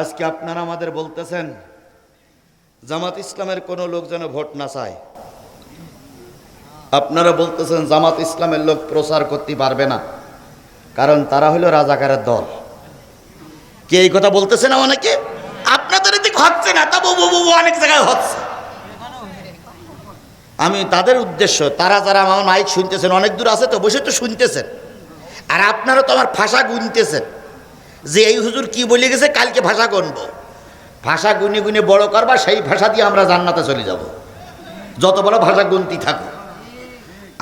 আজকে আপনারা আমাদের বলতেছেন, জামাত ইসলামের কোনো লোক যেন ভোট না চায়। আপনারা বলতেছেন জামাত ইসলামের লোক প্রচার করতে পারবে না, কারণ তারা হলো রাজাকারের দল। কে এই কথা বলতেছে না অনেকে? আপনাদের দিক হচ্ছে না তা বউ বউ অনেক জায়গায় হচ্ছে। আমি তাদের উদ্দেশ্য, তারা যারা আমার মাইক শুনতেছেন, অনেক দূর আছে তো, বসে তো শুনতেছেন। আর আপনারা তো আমার ভাষা গুনতেছেন। যে এই হুজুর কি বলে গেছে, কালকে ভাষা গুনবো। ভাষা গুনে গুনে বড় করবা, সেই ভাষা দিয়ে আমরা জান্নাতে চলে যাব। যত বড় ভাষা গুনতি থাকো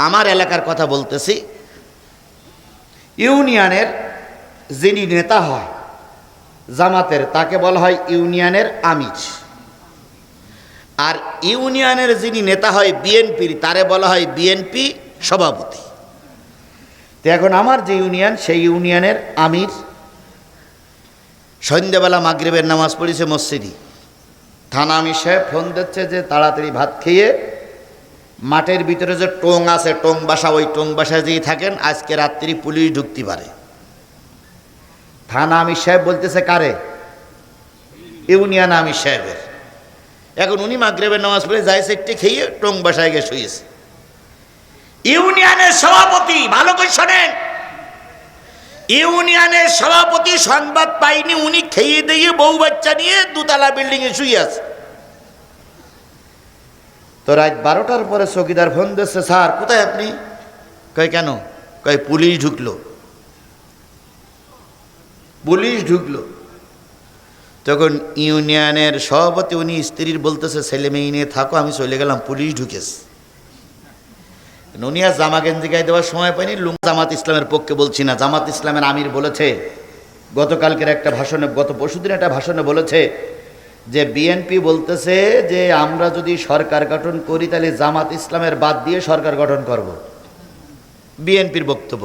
আমার এলাকার কথা বলতেছি, ইউনিয়নের যিনি নেতা হয়, জামাতের, তাকে বলা হয় ইউনিয়নের আমির। আর ইউনিয়নের যিনি নেতা হয় বিএনপির, তারে বলা হয় বিএনপি সভাপতি। তো এখন আমার যে ইউনিয়ন, সেই ইউনিয়নের আমির সন্ধ্যেবেলা মাগরিবের নামাজ পড়েছে মসজিদি। থানা আমির সাহেব ফোন দিচ্ছে যে তাড়াতাড়ি ভাত খেয়ে মাঠের ভিতরে যে টোং আছে, টোং বাসা, ওই টোং বাসায় যেই থাকেন, আজকে রাত্রি পুলিশ ঢুকতে পারে। থানা আমির সাহেব বলতেছে, কারে? ইউনিয়ন আমির সাহেবের। এখন উনি মাগরেবের নামাজ পড়ে যায় সেটটি খেয়ে টোং বাসায় গিয়ে শুয়েছে ইউনিয়নের সভাপতি, ভালো করে শোনেন ইউনিয়নের সভাপতি সংবাদ পাইনি, উনি খেয়ে দিয়ে বউ বাচ্চা নিয়ে দুতলা বিল্ডিং এ শুয়ে আছে। তো রাত বারোটার পরে চকিদার ফোন দিচ্ছে স্যার, কোথায় আপনি? কয়, কেন? কয়, পুলিশ ঢুকলো। পুলিশ ঢুকলো। তখন ইউনিয়নের সভাপতি, উনি স্ত্রীর বলতেছে, ছেলে মেয়ে নিয়ে থাকো, আমি চলে গেলাম, পুলিশ ঢুকেছে। আর জামা গেঞ্জি গায়ে দেওয়ার সময় পাইনি লুং জামাত ইসলামের পক্ষে বলছি না। জামাত ইসলামের আমির বলেছে, গতকালকের একটা ভাষণে, গত পরশুদিন একটা ভাষণে বলেছে যে বিএনপি বলতেছে যে, আমরা যদি সরকার গঠন করি, তাহলে জামাত ইসলামের বাদ দিয়ে সরকার গঠন করব। বিএনপির বক্তব্য।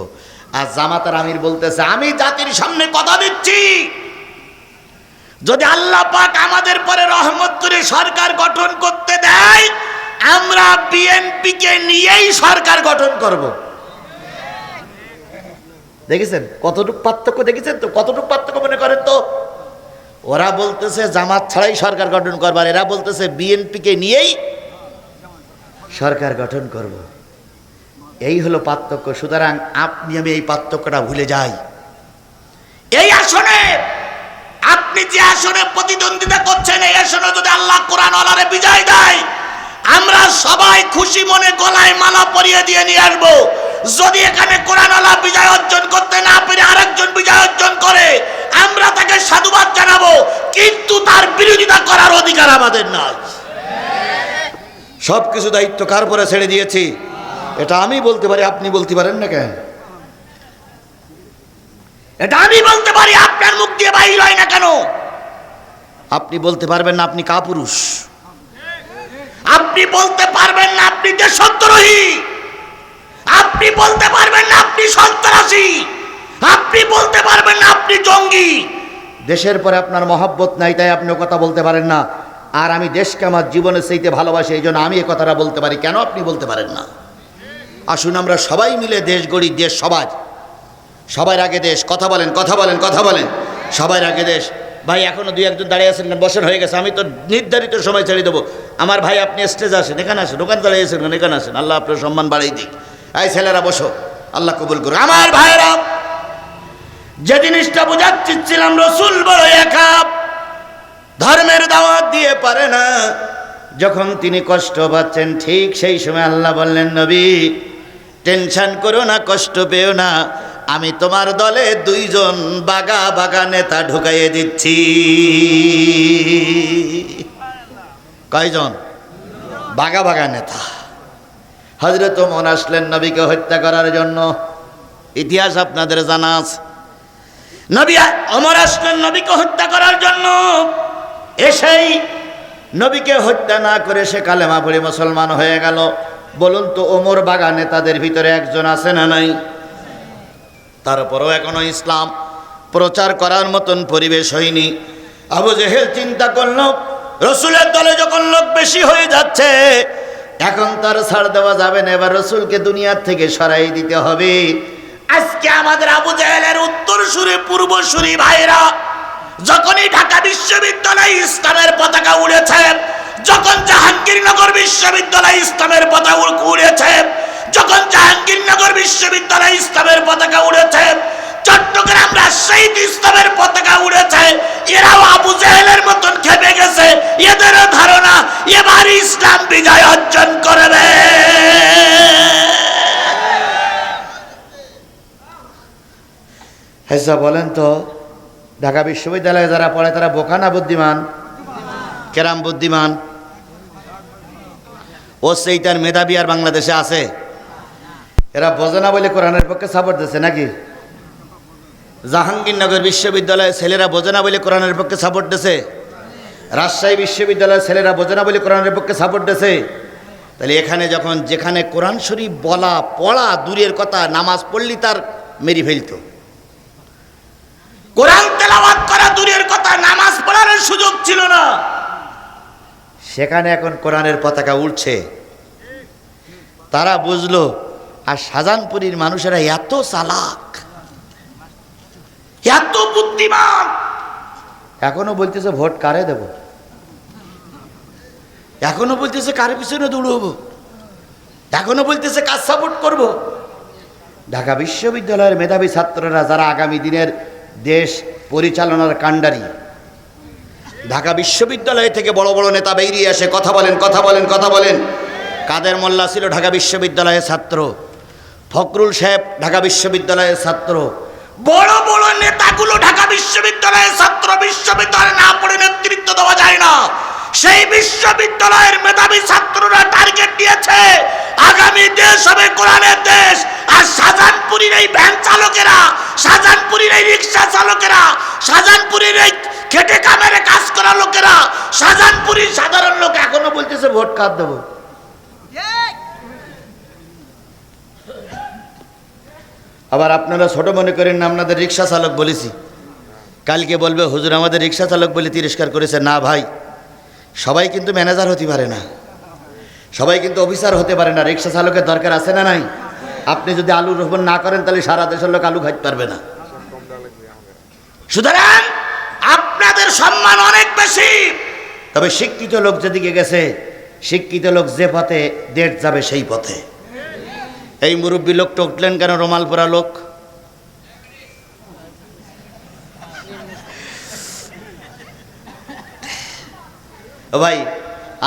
আর জামাত আর আমির বলতেছে, আমি জাতির সামনে কথা দিচ্ছি। যদি আল্লাহ পাক আমাদের পরে রহমত করে সরকার গঠন করতে দেয় আমরা বিএনপিকে নিয়েই সরকার গঠন করব। দেখেছেন? কতটুকু পার্থক্য দেখেছেন তো? কতটুকু পার্থক্য মনে করেন তো? ওরা বলতেছে, জামাত ছাড়াই সরকার গঠন করবার। এরা বলতেছে, বিএনপিকে নিয়েই সরকার গঠন করব। এই হলো পার্থক্য। সুতরাং আপনি, আমি এই পার্থক্যটা ভুলে যাই। এই আসনে আপনি যে আসনে প্রতিদ্বন্দ্বিতা করছেন, এই আসনে যদি আল্লাহ কোরআন আলারে বিজয় দেয় আমরা সবাই খুশি মনে গলায় মালা পরিয়ে দিয়ে নিয়ে আসব। যদি এখানে কোরআন আল্লাহ বিজয় অর্জন করতে না পেরে আরেকজন বিজয় অর্জন করে আমরা তাকে সাধুবাদ জানাব কিন্তু তার বিরোধিতা করার অধিকার আমাদের নাই। সব কিছু দায়িত্ব কার পরে ছেড়ে দিয়েছি? এটা আমি বলতে পারি আপনি বলতে পারেন না কেন? এটা আমি বলতে পারি আপনার মুখ দিয়ে বাইর হয় না কেন? আপনি বলতে পারবেন না আপনি কাপুরুষ। আপনি বলতে পারবেন না আপনি যে দেশদ্রোহী আপনি বলতে পারবেন না আপনি সন্ত্রাসী। আপনি বলতে পারবেন না আপনি জঙ্গি। দেশের পরে আপনার মহাব্বত নাই, তাই আপনি কথা বলতে পারেন না। আর আমি দেশকে আমার জীবনের সেইতে ভালোবাসি, এই জন্য আমি এ কথাটা বলতে পারি। কেন আপনি বলতে পারেন না? আসুন আমরা সবাই মিলে দেশ গড়ি, দেশ সমাজ। সবার আগে দেশ, কথা বলেন কথা বলেন কথা বলেন। সবার আগে দেশ। ভাই, এখনও দুই একজন দাঁড়িয়ে আছেন কেন বছর হয়ে গেছে। আমি তো নির্ধারিত সময় ছেড়ে দেবো। আমার ভাই, আপনি স্টেজ আসেন, এখানে আসেন ওখানে দাঁড়িয়ে আছেন এখানে আসেন। আল্লাহ আপনার সম্মান বাড়াই দিক। এই ছেলেরা, বসো। আল্লাহ কবুল করো আমার ভাইরা যে জিনিসটা বোঝাচ্ছিলাম রসুল বড় একা ধর্মের দাওয়াত দিয়ে পারে না। যখন তিনি কষ্ট পাচ্ছেন, ঠিক সেই সময় আল্লাহ বললেন, নবী, টেনশন করো না, কষ্ট পেও না। আমি তোমার দলে দুইজন বাগা বাগা নেতা ঢুকাইয়ে দিচ্ছি। কয়জন? বাগা বাগা নেতা। হজরত মন আসলেন নবীকে হত্যা করার জন্য। ইতিহাস আপনাদের জানা আছে। নবী অমর আসলেন নবীকে হত্যা করার জন্য। এসেই নবীকে হত্যা না করে সে কালেমা পড়ে মুসলমান হয়ে গেল। বলুন তো, ওমর বাগা নেতাদের ভিতরে একজন আছে না নাই? তারপরও এখনও ইসলাম প্রচার করার মতন পরিবেশ হয়নি। আবু জেহেল চিন্তা করল, রসুলের দলে যখন লোক বেশি হয়ে যাচ্ছে, এখন তার ছাড় দেওয়া যাবে না, এবার রসুলকে দুনিয়ার থেকে সরাই দিতে হবে। আজকে আমাদের আবু জেহেলের উত্তর সুরে পূর্ব সুরি ভাইরা যখনই ঢাকা বিশ্ব বিশ্ববিদ্যালয়ে ইসলামের পতাকা উড়েছে যখন জাহাঙ্গীরনগর বিশ্ববিদ্যালয় ইসলামের পতাকা উড়েছে, যখন জাহাঙ্গীরনগর বিশ্ববিদ্যালয় ইসলামের পতাকা উড়েছে, চট্টগ্রাম রাজশাহীতে ইসলামের পতাকা উড়েছে, এরাও আবু জেহেলের মতন খেপে গেছে, এদেরও ধারণা এবার ইসলাম বিজয় অর্জন করবে। হেসা, বলেন তো, ঢাকা বিশ্ববিদ্যালয়ে যারা পড়ে তারা বোকা না বুদ্ধিমান? কেরাম বুদ্ধিমান? ও সেইটার মেধাবী আর বাংলাদেশে আছে? এরা বোঝে না বলে কোরআনের পক্ষে সাপোর্ট দিচ্ছে নাকি? জাহাঙ্গীরনগর বিশ্ববিদ্যালয়ের ছেলেরা বোঝে না বলে কোরআনের পক্ষে সাপোর্ট দিছে রাজশাহী বিশ্ববিদ্যালয়ের ছেলেরা বোঝে না বলে কোরআনের পক্ষে সাপোর্ট দিছে তাহলে এখানে যখন যেখানে কোরআন শরীফ বলা, পড়া দূরের কথা, নামাজ পড়লি তার মেরি ফেলতো। কোরআন তেলাওয়াত করা দূরের কথা, নামাজ পড়ার সুযোগ ছিল না। সেখানে এখন কোরআনের পতাকা উঠছে তারা বুঝলো, আর শাহজাহানপুরীর মানুষেরা এত চালাক, এত বুদ্ধিমান। এখনও বলতেছে, ভোট কারে দেব? এখনও বলতেছে, কারে পিছনে দৌড়বো? এখনও বলতেছে কাজ সাপোর্ট করব? ঢাকা বিশ্ববিদ্যালয়ের মেধাবী ছাত্ররা যারা আগামী দিনের দেশ পরিচালনার কাণ্ডারি ঢাকা বিশ্ববিদ্যালয় থেকে বড় বড় নেতা বেরিয়ে আসে কথা বলেন কথা বলেন কথা বলেন। কাদের মোল্লা ছিল ঢাকা বিশ্ববিদ্যালয়ের ছাত্র? ফখরুল সাহেব ঢাকা বিশ্ববিদ্যালয়ের ছাত্র। বড় বড় নেতাগুলো ঢাকা বিশ্ববিদ্যালয়ের ছাত্র, বিশ্ববিদ্যালয়ে না পড়ে নেতৃত্ব দেওয়া যায় না। সেই বিশ্ববিদ্যালয়ের মেধাবী ছাত্ররা টার্গেট দিয়েছে, আগামী দেশ হবে কোরআনের দেশ। আর শাহজাহানপুরীর এই ভ্যান চালকেরা, শাহজাহানপুরীর এই রিক্সা চালকেরা, শাহজাহানপুরীর এই খেটে কামেরে কাজ করা লোকেরা শাহজাহানপুরীর সাধারণ লোক এখনও বলতেছে ভোট কার দেবো। আবার আপনারা ছোট মনে করেন না, আপনাদের রিক্সা চালক বলেছি। কালকে বলবে, হুজুর, আমাদের রিক্সা চালক বলে তিরস্কার করেছে। না ভাই, সবাই কিন্তু ম্যানেজার হতে পারে না। সবাই কিন্তু অফিসার হতে পারে না। রিক্সা চালকের দরকার আছে না নাই? আপনি যদি আলু রোপণ না করেন, তাহলে সারা দেশের লোক আলু খাইতে পারবে না। সুতরাং সম্মান অনেক বেশি। তবে শিক্ষিত লোক যেদিকে গেছে, শিক্ষিত লোক যে পথে দেশ যাবে সেই পথে। এই মুরব্বী লোকটা উঠলেন কেন, রোমাল পরা লোক? ও ভাই,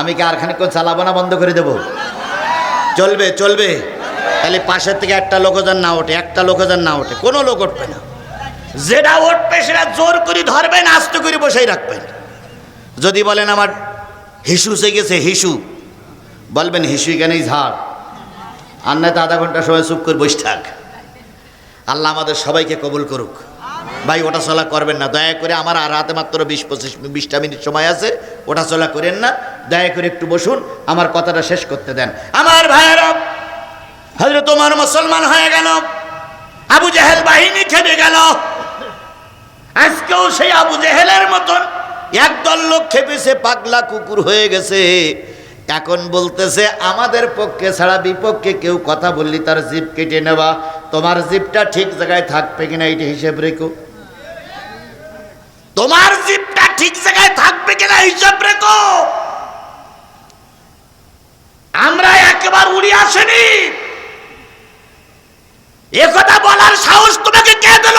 আমি কি আর খানিক চালাবো না, বন্ধ করে দেব? চলবে চলবে। তাহলে পাশের থেকে একটা লোক যেন না ওঠে, একটা লোক যেন না ওঠে, কোনো লোক উঠবে না। যেটা উঠবে সেটা জোর করে ধরবেন আস্ত করে বসেই রাখবেন। যদি বলেন আমার হিসু সে গেছে, হিসু, বলবেন হিসু কেনই ঝাড়। আর নয়তো আধা ঘণ্টা সময় চুপ করে বসে থাক। আল্লাহ আমাদের সবাইকে কবুল করুক। ভাই, ওটা চলা করবেন না। দয়া করে আমার আর হাতে মাত্র বিশ, পঁচিশ, বিশটা মিনিট সময় আছে, ওটা চলা করেন না। দয়া করে একটু বসুন, আমার কথাটা শেষ করতে দেন। আমার ভাইয়েরা হজরত তোমার মুসলমান হয়ে গেল। আবু জেহেল বাহিনী খেপে গেল। আজকেও সেই আবু জেহেলের মতন একদল লোক খেপেছে, পাগলা কুকুর হয়ে গেছে। এখন বলতেছে, আমাদের পক্ষে ছাড়া বিপক্ষে কেউ কথা বললি, তার জিপ কেটে নেওয়া। তোমার জিপটা ঠিক জায়গায় থাকবে কিনা এইটা হিসেব রেখো। তোমার জিপটা ঠিক জায়গায় থাকবে কিনা হিসাব রেখো। আমরা একেবার উড়ি আসেনি। একথা বলার সাহস তোমাকে কে দিল?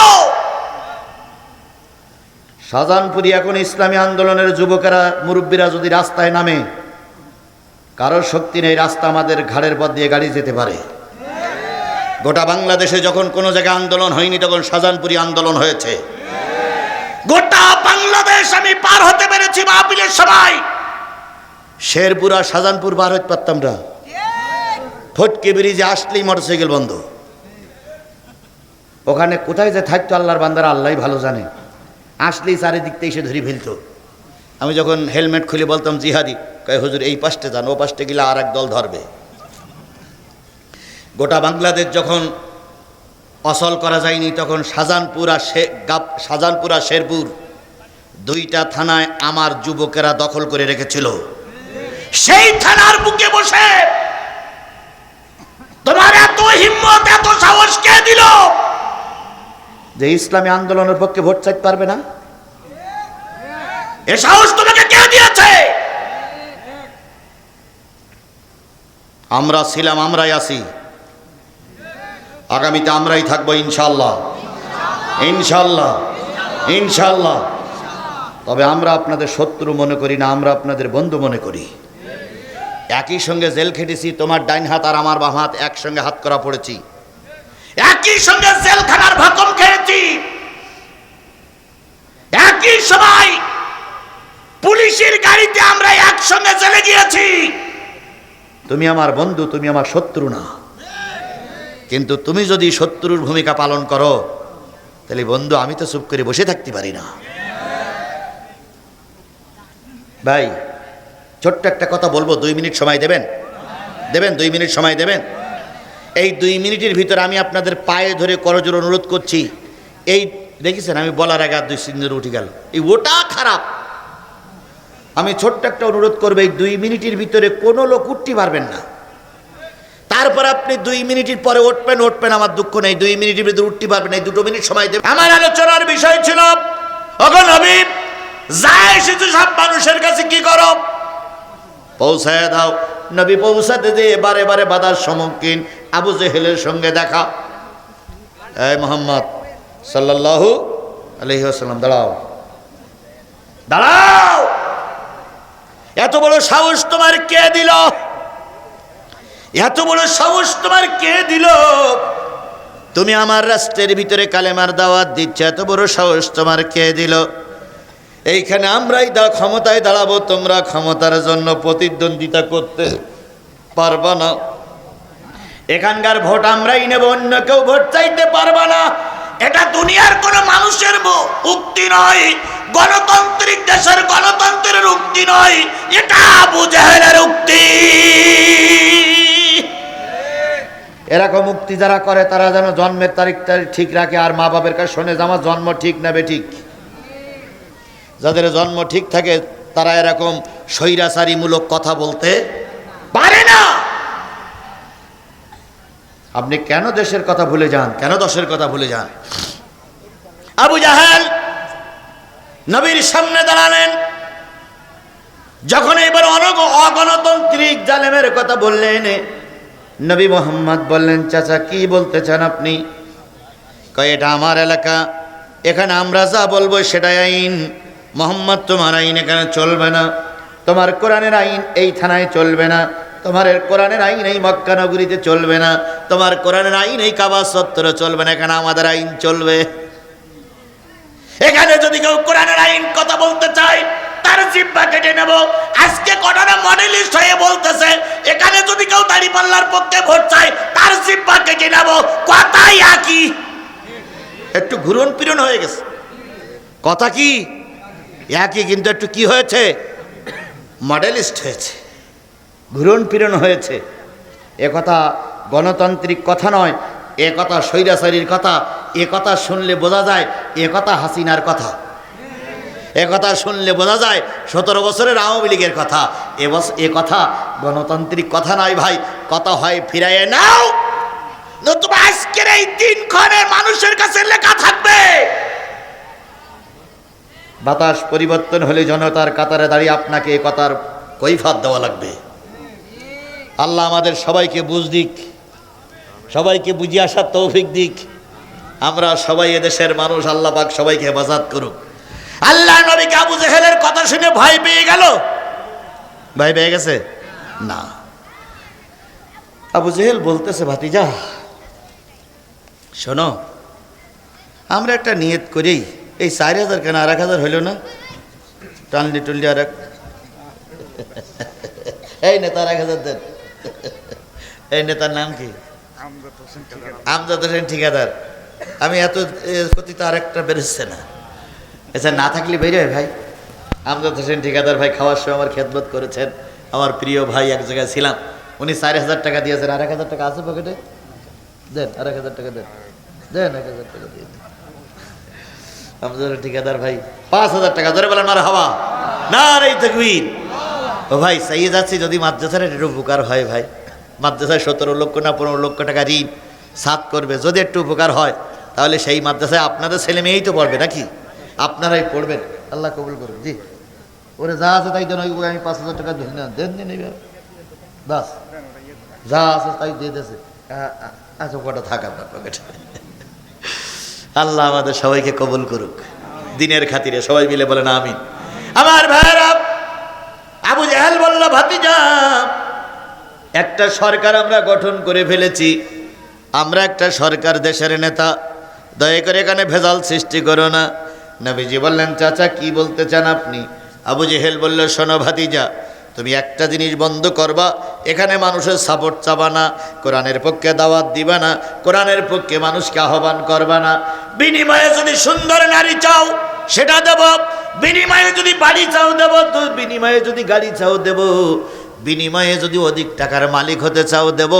শাহজাহানপুরি এখন ইসলামী আন্দোলনের যুবকেরা, মুরব্বীরা যদি রাস্তায় নামে, কারোর শক্তি নেই, রাস্তা আমাদের ঘাড়ের পথ দিয়ে গাড়ি যেতে পারে। গোটা বাংলাদেশে যখন কোনো জায়গায় আন্দোলন হয়নি, তখন শাহজাহানপুরি আন্দোলন হয়েছে। গোটা বাংলাদেশ আমি পার হতে পেরেছি মাহফিলের সময়। শেরপুর আর শাহজাহানপুর পার হতে পারতাম না। ফটকে ব্রিজে আসলেই মোটরসাইকেল বন্ধ। ওখানে কোথায় যে থাকতো আল্লাহর বান্দারা আল্লাহ ভালো জানে। আসলেই চারিদিক থেকে এসে ধরে ফেলতো। আমি যখন হেলমেট খুলে বলতাম, জিহাদি, কয় হুজুর, এই পাশটা যান, ও পাশটা গেলে আর এক দল ধরবে। গোটা বাংলাদেশ যখন অসল করা যায়নি, তখন শাহজাহানপুর আর শে গাব শাহজাহানপুর আর শেরপুর দুইটা থানায় আমার যুবকেরা দখল করে রেখেছিল। সেই থানার বুকে বসে তোমার এত হিম্মত, এত সাহস কে দিল? যে ইসলামী আন্দোলনের পক্ষে ভোট চাইতে পারবে না? এ সাহস তোমাকে কে দিয়েছে? আমরা ছিলাম, আমরাই আছি। আগামীতে আমরাই থাকব ইনশাল্লাহ ইনশাল্লাহ ইনশাল্লাহ তবে আমরা আপনাদের শত্রু মনে করি না, আমরা আপনাদের বন্ধু মনে করি। একই সঙ্গে জেল খেটেছি, তোমার ডাইন হাত আর আমার বাম হাত একসঙ্গে হাত করা পড়েছি। একই সঙ্গে জেলখানার ভাকম খেয়েছি একই সময় পুলিশের গাড়িতে আমরা একসঙ্গে চলে গিয়েছি। তুমি আমার বন্ধু, তুমি আমার শত্রু না। কিন্তু তুমি যদি শত্রুর ভূমিকা পালন করো, তাহলে বন্ধু, আমি তো চুপ করে বসে থাকতে পারি না। ভাই, ছোট্ট একটা কথা বলব, দুই মিনিট সময় দেবেন? দেবেন? দুই মিনিট সময় দেবেন? এই দুই মিনিটের ভিতরে আমি আপনাদের পায়ে ধরে করজোর অনুরোধ করছি। এই, দেখেছেন, আমি বলার আগে আর দুই সিন্দুর উঠে গেল। এই ওটা খারাপ। আমি ছোট্ট একটা অনুরোধ করব, এই দুই মিনিটের ভিতরে কোনো লোক উঠতে পারবেন না। তারপর আপনি দুই মিনিটের পরে উঠবেন উঠবেন, আমার দুঃখ নেই। দুই মিনিটের ভিতরে উঠতে পারবেন এই দুটো মিনিট সময় দেবেন। আমার আলোচনার বিষয় ছিল অগন হবিব যা এসেছে সব মানুষের কাছে কি করো? পৌঁছায় দাও। নবী পৌঁছাতে দিয়ে বারে বারে বাধার সম্মুখীন। আবু জেহেলের সঙ্গে দেখা। এই মোহাম্মদ সাল্লাল্লাহু আলহি আসাল্লাম দাঁড়াও। দাঁড়াও! এত বড় সাহস তোমার কে দিল? এত বড় সাহস তোমার কে দিল? তুমি আমার রাষ্ট্রের ভিতরে কালেমার দাওয়াত দিচ্ছ, এত বড় সাহস তোমার কে দিল? এইখানে আমরাই দা ক্ষমতায় দাঁড়াবো, তোমরা ক্ষমতার জন্য প্রতিদ্বন্দ্বিতা করতে পারবা না। এখানকার ভোট আমরাই নেব, অন্য কেউ ভোট চাইতে পারবা না। এটা দুনিয়ার কোন মানুষের উক্তি নয়। গণতান্ত্রিক দেশের গণতন্ত্রের উক্তি নয়। এটা আবু জাহেলের উক্তি। এরকম উক্তি যারা করে, তারা যেন জন্মের তারিখ তারিখ ঠিক রাখে আর মা বাবার কাছে শোনে যে আমার জন্ম ঠিক না ঠিক। যাদের জন্ম ঠিক থাকে, তারা এরকম স্বৈরাচারীমূলক কথা বলতে পারে না। আপনি কেন দেশের কথা ভুলে যান? কেন দশের কথা ভুলে যান? আবু জাহেল নবীর সামনে দাঁড়ালেন। যখন এবার অনগ অগণতান্ত্রিক জালেমের কথা বললেন, নবী মোহাম্মদ বললেন, চাচা, কি বলতে চান আপনি? কয়, এটা আমার এলাকা। এখানে আমরা যা বলব সেটাই আইন। মোহাম্মদ, তোমার আইন এখানে চলবে না। তোমার কোরআনের আইন এই থানায় চলবে না। তোমার কোরআনের আইন এই মক্কা নগরীতে চলবে না। তোমার কোরআনের আইন এই কাবা সত্তরে চলবে না, এখানে আমাদের আইন চলবে। এখানে যদি কেউ কোরআনের আইন কথা বলতে চায়, তার জিব্বা কেটে নেব। আজকে কটানা মডেলিস্ট হয়ে বলতেছে, এখানে যদি কেউ দাড়ি পাল্লার পক্ষে ভোট চায়, তার জিব্বা কেটে নেব। কথাই একই। একটু ঘুরন পিরন হয়ে গেছে। কথা কি? একই, কিন্তু একটু কি হয়েছে? মডেলিস্ট হয়েছে। ঘুরন পিরন হয়েছে। এ কথা গণতান্ত্রিক কথা নয়, এ কথা স্বৈরাচারীর কথা, এ কথা শুনলে বোঝা যায়, এ কথা হাসিনার কথা। এ কথা শুনলে বোঝা যায়, সতেরো বছরের আওয়ামী লীগের কথা। এ বস, এ কথা গণতান্ত্রিক কথা নয় ভাই, কথা হয় ফিরাইয়ে নাও। নতুবা আজকের এই দিনক্ষণে মানুষের কাছে লেখা থাকবে। বাতাস পরিবর্তন হলে জনতার কাতারে দাঁড়িয়ে আপনাকে এ কথার কৈফাত দেওয়া লাগবে। আল্লাহ আমাদের সবাইকে বুঝ দিক, সবাইকে বুঝিয়ে আসার তৌফিক দিক। আমরা সবাই এদেশের মানুষ, আল্লাহ পাক সবাইকে হেফাজত করুক। আল্লাহ নবীকে আবু জেহেলের কথা শুনে ভয় পেয়ে গেল। ভয় পেয়ে গেছে? না। আবু জেহেল বলতেছে, ভাতিজা, শোনো, আমরা একটা নিয়ত করি, এই চার হাজার কেন আর এক হাজার হইল না? টানলি টুনলি আর এক এই নেতার এক হাজার দেন। এই নেতার নাম কি? আমজাদ হোসেন ঠিকাদার। আমি এত কথিত আর একটা বেরোচ্ছে না। আচ্ছা না থাকলে বেরোয় ভাই। আমজাদ হোসেন ঠিকাদার ভাই খাওয়ার সময় আমার খেদমত করেছেন। আমার প্রিয় ভাই এক জায়গায় ছিলাম। উনি চার হাজার টাকা দিয়েছেন। আর এক হাজার টাকা আছে পকেটে দেন আর এক হাজার টাকা দেন। দেন এক হাজার টাকা দিয়ে দেন। আমজাদ ঠিকাদার ভাই পাঁচ হাজার টাকা। ধরে বলেন মার হওয়া। না রে তকবীর। ও ভাই চাইয়ে যাচ্ছি যদি মাদ্রাসার একটু উপকার হয় ভাই। মাদ্রাসায় সতেরো লক্ষ না পনেরো লক্ষ টাকা ঋণ সাত করবে, যদি একটু উপকার হয়, তাহলে সেই মাদ্রাসায় আপনাদের ছেলে মেয়েই তো পড়বে নাকি? আপনারাই পড়বেন। আল্লাহ কবুল করুন জি। ওরে যা আছে তাই ওই আমি পাঁচ হাজার টাকা ধরি না, দেন দিন বাস। যা আছে তাই দিয়ে দেছে আচ্ছা কটা থাক আপনার পকেটে আল্লাহ আমাদের সবাইকে কবুল করুক। দিনের খাতিরে সবাই মিলে বলেন আমিন। আমার ভাইরা আবু জাহাল বলল, ভাতিজা, একটা সরকার আমরা গঠন করে ফেলেছি। আমরা একটা সরকার দেশের নেতা। দয়া করে এখানে ভেজাল সৃষ্টি করো না। নবীজি বললেন, চাচা, কি বলতে চান আপনি? আবু জেহেল বলল, শোনো ভাতিজা, তুমি একটা জিনিস বন্ধ করবা। এখানে মানুষের সাপোর্ট চাবা না, কোরআনের পক্ষে দাওয়াত দিবা না, কোরআনের পক্ষে মানুষকে আহ্বান করবা না। বিনিময়ে যদি সুন্দর নারী চাও, সেটা দেব। বিনিময়ে যদি বাড়ি চাও দেব তো বিনিময়ে যদি গাড়ি চাও দেব। বিনিময়ে যদি অধিক টাকার মালিক হতে চাও দেব,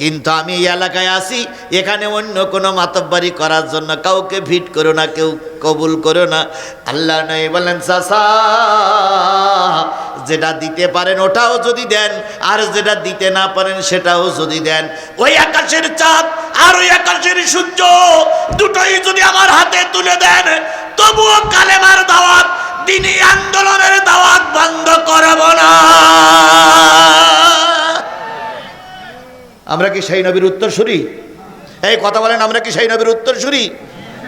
কিন্তু আমি এই এলাকায় আসি এখানে অন্য কোনো মাতব্বারি করার জন্য কাউকে ভিট করো না, কেউ কবুল করো না। আল্লাহ নয় বলেন চাষা যেটা দিতে পারেন ওটাও যদি দেন, আর যেটা দিতে না পারেন সেটাও যদি দেন। ওই আকাশের চাঁদ আর ওই আকাশের সূর্য দুটোই যদি আমার হাতে তুলে দেন, তবুও কালেমার দাওয়াত দিনী আন্দোলনের দাওয়াত বন্ধ করব না। আমরা কি সেই নবীর উত্তর শুরি এই কথা বলেন আমরা কি সেই নবীর উত্তর শুরি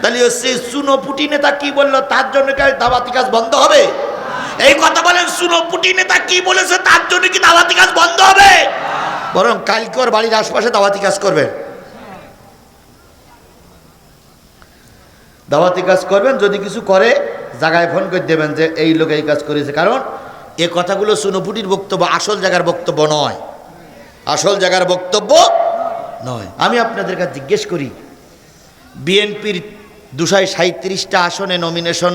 তাহলে সে সুনো পুটি নেতা কি বলল? তার জন্য কি দাওয়াতি কাজ বন্ধ হবে? এই কথা বলেন সুনো পুটি নেতা কি বলেছে? তার জন্য কি দাওয়াতি কাজ বন্ধ হবে? বরং কালকে ওর বাড়ির আশপাশে দাওয়াতি কাজ করবেন। দাওয়াতি কাজ করবেন যদি কিছু করে জায়গায় ফোন করে দেবেন যে এই লোক এই কাজ করেছে। কারণ এ কথাগুলো সুনোপুটির বক্তব্য আসল জায়গার বক্তব্য নয়। আসল জায়গার বক্তব্য নয়। আমি আপনাদের কাছে জিজ্ঞেস করি, বিএনপির দুশায় সাঁত্রিশটা আসনে নমিনেশন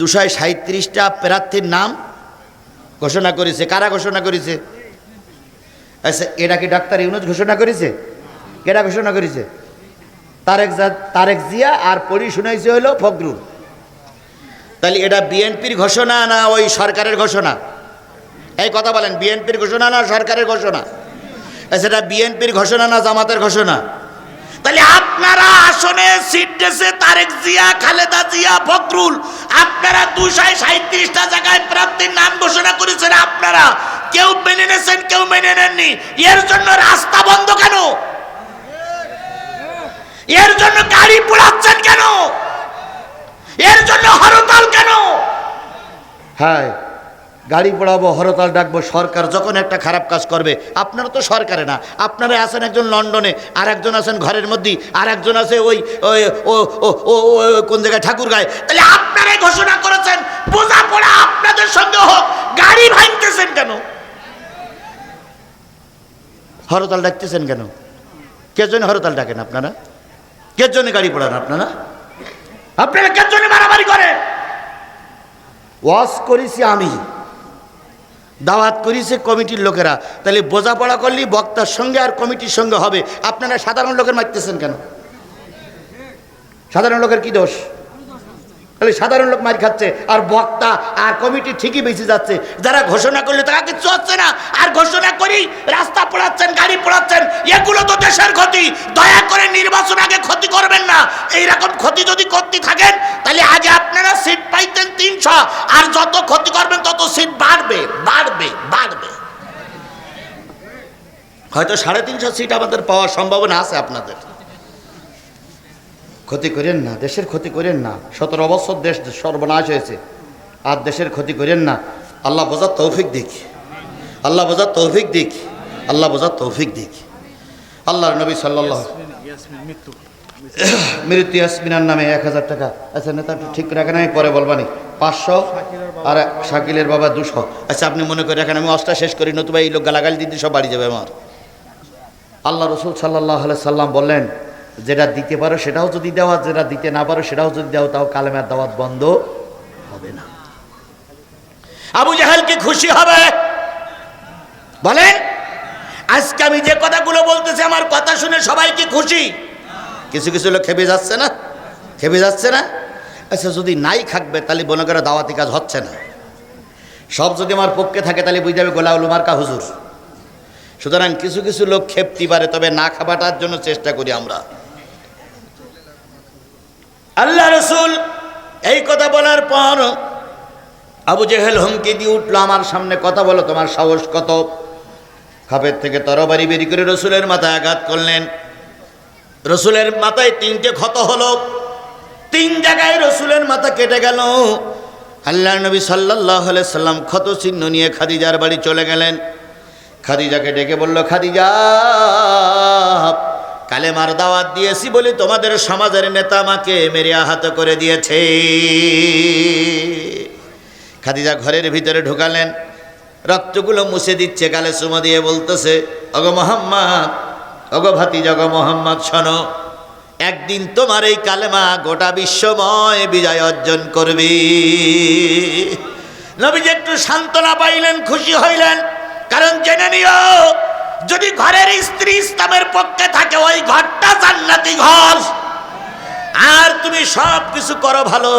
দুশায় সাঁত্রিশটা প্রার্থীর নাম ঘোষণা করেছে। কারা ঘোষণা করেছে? আচ্ছা এটা কি ডাক্তার ইউনুস ঘোষণা করেছে? কেটা ঘোষণা করেছে? তারেক তারেক জিয়া আর পরি শুনাইছে হলো ফখরুল। তাহলে এটা বিএনপির ঘোষণা না ওই সরকারের ঘোষণা? এই কথা বলেন, বিএনপির ঘোষণা না সরকারের ঘোষণা? সেটা বিএনপির ঘোষণা না জামাতের ঘোষণা? তাহলে আপনারা আসনে সিট তারেক জিয়া, খালেদা জিয়া, ফখরুল। আপনারা দুশায় সাঁত্রিশটা জায়গায় প্রার্থীর নাম ঘোষণা করেছেন আপনারা। কেউ মেনে নিয়েছেন, কেউ মেনে নেননি। এর জন্য রাস্তা বন্ধ কেন? এর জন্য গাড়ি পোড়াচ্ছেন কেন? এর জন্য হরতাল কেন? হ্যাঁ গাড়ি পোড়াবো, হরতাল ডাকবো, সরকার যখন একটা খারাপ কাজ করবে, আপনারা তো সরকারে না, আপনারা আছেন একজন লন্ডনে, আর একজন আছেন ঘরের মধ্যে আর একজন আছে ওই ও- কোন জায়গায় ঠাকুর গায়ে তাহলে আপনারাই ঘোষণা করেছেন, বোঝা পড়া আপনাদের সঙ্গে হোক, গাড়ি ভাঙতেছেন কেন? হরতাল ডাকতেছেন কেন? কে জন্য হরতাল ডাকেন আপনারা? কে জন্য গাড়ি পড়ান আপনারা? আপনারা কে জন্য মারামারি করেন? ওয়াশ করেছি আমি। দাওয়াত করেছে কমিটির লোকেরা। তাহলে বোঝাপড়া করলে বক্তার সঙ্গে আর কমিটির সঙ্গে হবে। আপনারা সাধারণ লোকের মারতেছেন কেন? সাধারণ লোকের কি দোষ? তাহলে সাধারণ লোক মার খাচ্ছে, আর বক্তা আর কমিটি ঠিকই বেঁচে যাচ্ছে। যারা ঘোষণা করলে তারা কিচ্ছু হচ্ছে না। আর ঘোষণা করি রাস্তা পোড়াচ্ছেন, গাড়ি পোড়াচ্ছেন, এগুলো তো দেশের ক্ষতি। দয়া করে নির্বাচন আগে ক্ষতি করবেন না। এইরকম ক্ষতি যদি করতে থাকেন, তাহলে আগে আপনারা সিট পাইতেন তিনশো। আর যত ক্ষতি করবেন, তত সিট বাড়বে বাড়বে বাড়বে। হয়তো সাড়ে তিনশো সিট আমাদের পাওয়ার সম্ভাবনা আছে আপনাদের। ক্ষতি করেন না দেশের ক্ষতি করেন না। সতেরো বছর দেশ সর্বনাশ হয়েছে। আর দেশের ক্ষতি করেন না। আল্লাহ বোঝার তৌফিক দিক। আল্লাহ বোঝার তৌফিক দিক। আল্লাহ বোঝার তৌফিক দিক। আল্লাহর নবী সাল্লাহ মৃত্যু। ইয়াসমিনার নামে এক হাজার টাকা। আচ্ছা নেতা একটু ঠিক রাখেন আমি পরে বলবানি পাঁচশো আর শাকিলের বাবা দুশো। আচ্ছা আপনি মনে করে রাখেন আমি অষ্টা শেষ করি নতুবা এই লোক গালাগালি দিতে সব বাড়ি যাবে আমার। আল্লাহ রসুল সাল্লাহ সাল্লাম বললেন যেটা দিতে পারো সেটাও যদি দেওয়া, যেটা দিতে না পারো সেটাও যদি দাও, তাও কালেমার দাওয়াত বন্ধ হবে না। আবু জাহাল কি খুশি হবে? বলেন, আজকে আমি যে কথাগুলো বলতেছি, আমার কথা শুনে সবাই কি খুশি? কিছু কিছু লোক খেপে যাচ্ছে না? খেপে যাচ্ছে না? আচ্ছা যদি নাই খাকবে তাহলে মনে করে দাওয়াতি কাজ হচ্ছে না। সব যদি আমার পক্ষে থাকে, তাহলে বুঝতে হবে গোলাউল মার্কা হুজুর। সুতরাং কিছু কিছু লোক খেপতে পারে, তবে না খাবাটার জন্য চেষ্টা করি আমরা। আল্লাহ রসুল, এই কথা বলার পর আবু জেহেল হুমকি দিয়ে উঠল, আমার সামনে কথা বলো, তোমার সাহস কত? খাপের থেকে তরবারি বেরি করে রসুলের মাথায় আঘাত করলেন। রসুলের মাথায় তিনটে ক্ষত হলো। তিন জায়গায় রসুলের মাথা কেটে গেল। আল্লাহ নবী সাল্লাহ সাল্লাম ক্ষত চিহ্ন নিয়ে খাদিজার বাড়ি চলে গেলেন। খাদিজাকে ডেকে বলল, খাদিজা কালেমার দাওয়াত দিয়েছি বলে তোমাদের সমাজের নেতা আমাকে মেরে আহত করে দিয়েছে। খাদিজা ঘরের ভিতরে ঢুকালেন, রক্তগুলো মুছে দিচ্ছে, গালে চুমা দিয়ে বলতেছে অগ মোহাম্মদ অগ ভাতিজা অগ মোহাম্মদ, শোনো, একদিন তোমার এই কালেমা গোটা বিশ্বময় বিজয় অর্জন করবে। নবীজি একটু সান্ত্বনা পাইলেন, খুশি হইলেন, কারণ জেনে নিও যদি ঘরের স্ত্রী ইসলামের পক্ষে থাকে, ওই ঘরটা জান্নাতি ঘর। আর তুমি সব কিছু করো ভালো।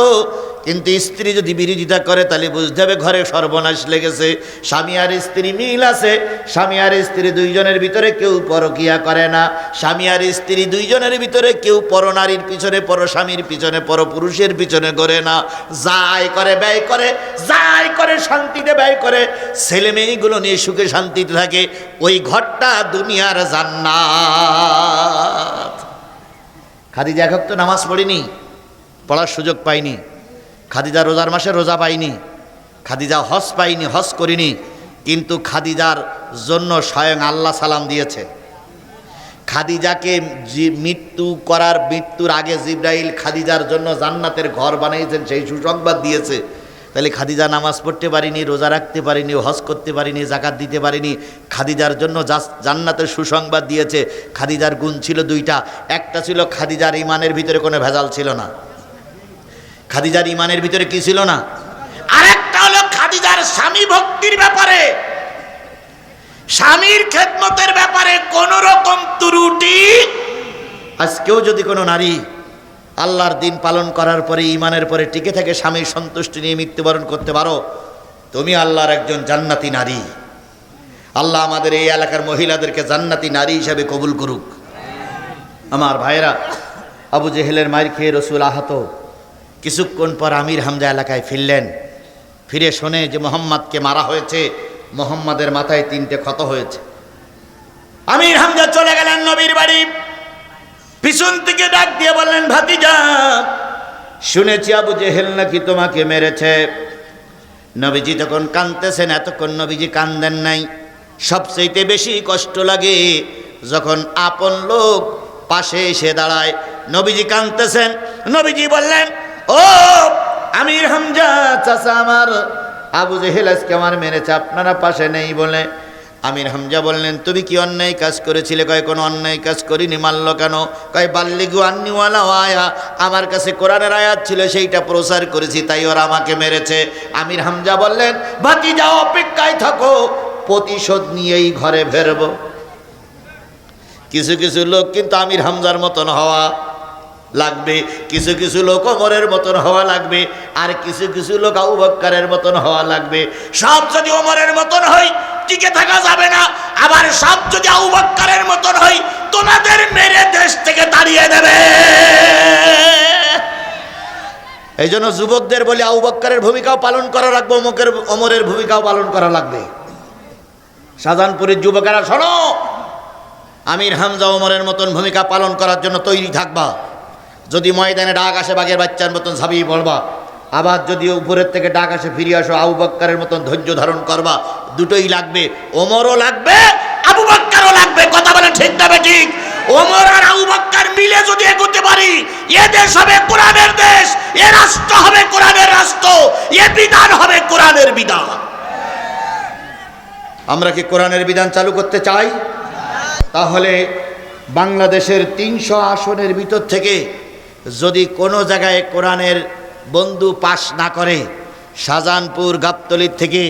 কিন্তু স্ত্রী যদি বিরোধিতা করে, তাহলে বুঝতে হবে ঘরে সর্বনাশ লেগেছে। স্বামী আর স্ত্রী মিল আছে, স্বামী আর স্ত্রী দুইজনের ভিতরে কেউ পরকিয়া করে না। স্বামী আর স্ত্রী দুইজনের ভিতরে কেউ পরনারীর পিছনে, পর স্বামীর পিছনে, পর পুরুষের পিছনে করে না। যাই করে, ব্যয় করে, যাই করে, শান্তিতে ব্যয় করে, ছেলে মেয়েগুলো নিয়ে সুখে শান্তিতে থাকে, ওই ঘরটা দুনিয়ার জান্নাত। খাদিজা একক তো নামাজ পড়িনি, পড়ার সুযোগ পাইনি খাদিজা রোজার মাসে রোজা পাইনি, খাদিজা হজ পাইনি, হজ করিনি, কিন্তু খাদিজার জন্য স্বয়ং আল্লাহ সালাম দিয়েছে। খাদিজাকে মৃত্যু করার মৃত্যুর আগে জিব্রাইল খাদিজার জন্য জান্নাতের ঘর বানিয়েছেন, সেই সুসংবাদ দিয়েছে। তাহলে খাদিজা নামাজ পড়তে পারিনি, রোজা রাখতে পারিনি, হজ করতে পারিনি, জাকাত দিতে পারিনি, খাদিজার জন্য জান্নাতের সুসংবাদ দিয়েছে। খাদিজার গুণ ছিল দুইটা, একটা ছিল খাদিজার ইমানের ভিতরে কোনো ভেজাল ছিল না। খাদিজার ইমানের ভিতরে কি ছিল না? আরেকটা হলো খাদিজার স্বামী ভক্তির ব্যাপারে। স্বামীর খেদমতের ব্যাপারে কোন রকম ত্রুটি আজকেও যদি কোনো নারী আল্লাহর দিন পালন করার পরে ইমানের পরে টিকে থাকে স্বামীর সন্তুষ্টি নিয়ে মৃত্যুবরণ করতে পারো, তুমি আল্লাহর একজন জান্নাতি নারী। আল্লাহ আমাদের এই এলাকার মহিলাদেরকে জান্নাতি নারী হিসাবে কবুল করুক। আমার ভাইরা আবু জেহেলের মায়ের খেয়ে রসুল আহত। কিছুক্ষণ পর আমির হামজা এলাকায় ফিরলেন। ফিরে শোনে যে মোহাম্মদকে মারা হয়েছে, মোহাম্মদের মাথায় তিনটে ক্ষত হয়েছে। আমির হামজা চলে গেলেন নবীর বাড়ি। পিছন থেকে ডাক দিয়ে বললেন, ভাতিজা, শুনেছি আবু জেহেল নাকি তোমাকে মেরেছে। নবীজি তখন কাঁদতেছেন, এতক্ষণ নবীজি কান্দেন নাই। সবচেয়ে বেশি কষ্ট লাগে যখন আপন লোক পাশে এসে দাঁড়ায়। নবীজি কাঁদতেছেন। নবীজি বললেন ও, আমির হামজা, চাচা আমার, আবু জেহেল আজকে আমার মেরেছে, আপনারা পাশে নেই বলে। আমির হামজা বললেন, তুমি কি অন্যায় কাজ করেছিলে? কয়, কোনো অন্যায় কাজ করিনি মানলো কেন? কয়, বাল্লিগু আন্নিওয়ালা আয়া, আমার কাছে কোরআনের আয়াত ছিল, সেইটা প্রচার করেছি, তাই ওরা আমাকে মেরেছে। আমির হামজা বললেন বাতি যাও, অপেক্ষায় থাকো, প্রতিশোধ নিয়েই ঘরে ফেরবো। কিছু কিছু লোক কিন্তু আমির হামজার মতন হওয়া লাগবে, কিছু কিছু লোক ওমরের মতন হওয়া লাগবে, আর কিছু কিছু লোক আবু মতন হওয়া লাগবে। সব যদি ওমরের মতন হই, টিকে থাকা যাবে না। আবার সব যদি আবুবক্কারের মতন হই, তোমাদের মেরে দেশ থেকে তাড়িয়ে দেবে। এই জন্য যুবকদের বলে, আবু ভূমিকাও পালন করা লাগবে, অমুকের, অমরের ভূমিকাও পালন করা লাগবে। শাহজাহানপুরের যুবকেরা, শোনো, আমির হামজা ওমরের মতন ভূমিকা পালন করার জন্য তৈরি থাকবা। যদি ময়দানে ডাক আসে বাঘের বাচ্চার মতন ঝাঁপিয়ে পড়বা। আবার যদি উপরের থেকে ডাক আসে, ফিরে আসো, আবু বাক্কারের মতন ধৈর্য ধারণ করবা। দুটোই লাগবে। ওমরও লাগবে, আবু বাক্কারও লাগবে। কথা বলে ঠিক তবে ঠিক? ওমর আর আবু বক্কার মিলে যদি এগোতে পারি, এ দেশ হবে কোরআনের দেশ, এ রাষ্ট্র হবে কোরআনের রাষ্ট্র, এ বিধান হবে কোরআনের বিধান। আমরা কি কোরআনের বিধান চালু করতে চাই? তাহলে বাংলাদেশের তিনশো আসনের ভিতর থেকে যদি কোনো জায়গায় কোরআনের বন্ধু পাশ না করে, শাহজাহানপুর গাবতলির থেকে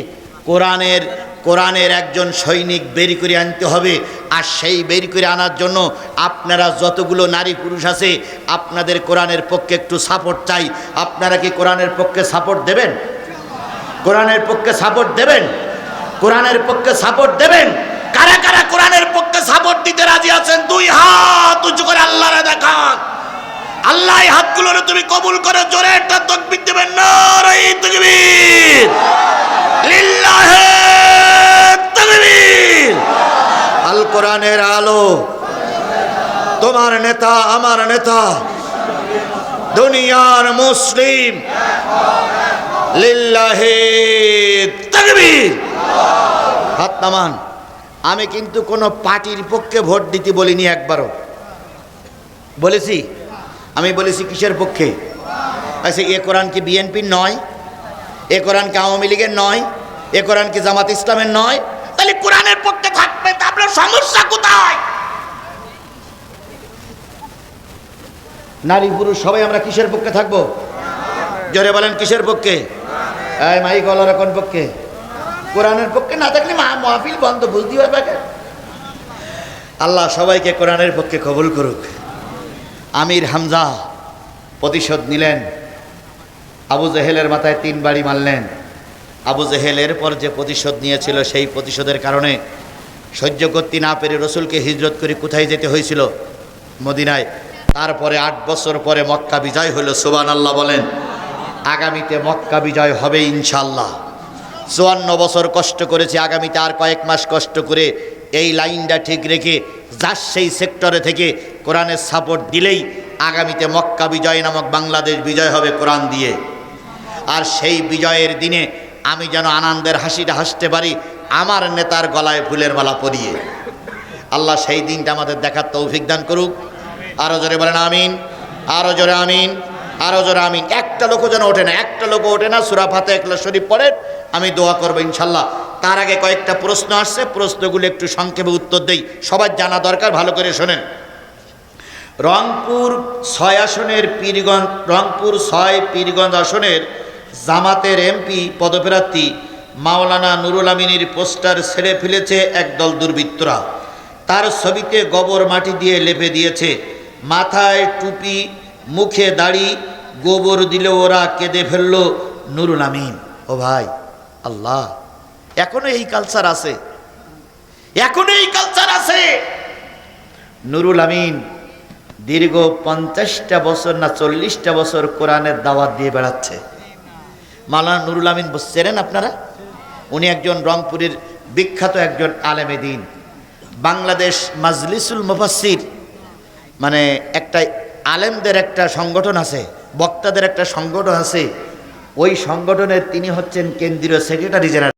কোরআনের কোরআনের একজন সৈনিক বের করে আনতে হবে, আর সেই বের করে আনার জন্য আপনারা যতগুলো নারী পুরুষ আছে, আপনাদের কোরআনের পক্ষে একটু সাপোর্ট চাই। আপনারা কি কোরআনের পক্ষে সাপোর্ট দেবেন? কোরআনের পক্ষে সাপোর্ট দেবেন? কোরআনের পক্ষে সাপোর্ট দেবেন? কারা কারা কোরআনের পক্ষে সাপোর্ট দিতে রাজি আছেন? দুই হাত উঁচু করে আল্লাহরে দেখান। আল্লাহ এই হাতগুলোরে তুমি কবুল করে জোরে একটা তকবির দেবেন না তাকবীর। তাকবীর। লিল্লাহে আল কোরআনের আলো, তোমার নেতা, আমার নেতা, দুনিয়ার মুসলিম। লিল্লাহে তাকবীর। হাত নামান, আমি কিন্তু কোনো পার্টির পক্ষে ভোট দিতে বলিনি একবারও। বলেছি আমি বলেছি কিসের পক্ষে? আচ্ছা এ কোরআন কি বিএনপির নয়? এ কোরআন কি আওয়ামী লীগের নয়? এ কোরআন কি জামাত ইসলামের নয়? তাহলে কোরআনের পক্ষে থাকবে আপনার সমস্যা কোথায়? নারী, পুরুষ, সবাই আমরা কিসের পক্ষে থাকব? জোরে বলেন, কিসের পক্ষে? এই মাই গলার কোন পক্ষে? কোরআনের পক্ষে না থাকলে মা- মাহফিল বন্ধ বুঝতে পারবে আল্লাহ সবাইকে কোরআনের পক্ষে কবুল করুক। আমির হামজা প্রতিশোধ নিলেন। আবু জেহেলের মাথায় তিন বাড়ি মারলেন। আবু জেহেলের পর যে প্রতিশোধ নিয়েছিল সেই প্রতিশোধের কারণে সহ্য করতে না পেরে রসুলকে হিজরত করে কোথায় যেতে হয়েছিল মদিনায়, তারপরে আট বছর পরে মক্কা বিজয় হলো সুবান আল্লাহ বলেন। আগামীতে মক্কা বিজয় হবে ইনশাল্লাহ চুয়ান্ন বছর কষ্ট করেছে, আগামীতে আর কয়েক মাস কষ্ট করে এই লাইনটা ঠিক রেখে যার সেই সেক্টরে থেকে কোরআনের সাপোর্ট দিলেই আগামীতে মক্কা বিজয় নামক বাংলাদেশ বিজয় হবে কোরআন দিয়ে। আর সেই বিজয়ের দিনে আমি যেন আনন্দের হাসিটা হাসতে পারি, আমার নেতার গলায় ফুলের মালা পরিয়ে। আল্লাহ সেই দিনটা আমাদের দেখার তৌফিক দান করুক। আরও জোরে বলেন আমিন, আরও জোরে আমিন। আরও জোরে আমিন। একটা লোকও যেন ওঠে না, একটা লোক ওঠে না। সুরা ফাতে একলা শরীফ পড়েন আমি দোয়া করব ইনশাল্লাহ। তার আগে কয়েকটা প্রশ্ন আসছে, প্রশ্নগুলো একটু সংক্ষেপে উত্তর দেই। সবার জানা দরকার, ভালো করে শোনেন। রংপুর ছয় আসনের পীরগঞ্জ, রংপুর ছয় পীরগঞ্জ আসনের জামাতের এমপি, পদপ্রার্থী মাওলানা নুরুল আমিনীর পোস্টার ছেড়ে ফেলেছে একদল দুর্বৃত্তরা। তার ছবিতে গোবর মাটি দিয়ে লেপে দিয়েছে। মাথায় টুপি মুখে দাড়ি, গোবর দিলে ওরা কেঁদে ফেলল নুরুল আমিন। ও ভাই, আল্লাহ, এখনও এই কালচার আছে। এখনও এই কালচার আছে। নুরুল আমিন দীর্ঘ পঞ্চাশটা বছর না চল্লিশটা বছর কোরআনের দাওয়াত দিয়ে বেড়াচ্ছে। মালানা নুরুল আমিন চেনেন আপনারা? উনি একজন রংপুরের বিখ্যাত একজন আলেমে দিন। বাংলাদেশ মাজলিসুল মুফাসির মানে একটা আলেমদের একটা সংগঠন আছে, বক্তাদের একটা সংগঠন আছে। ওই সংগঠনের তিনি হচ্ছেন কেন্দ্রীয় সেক্রেটারি জেনারেল।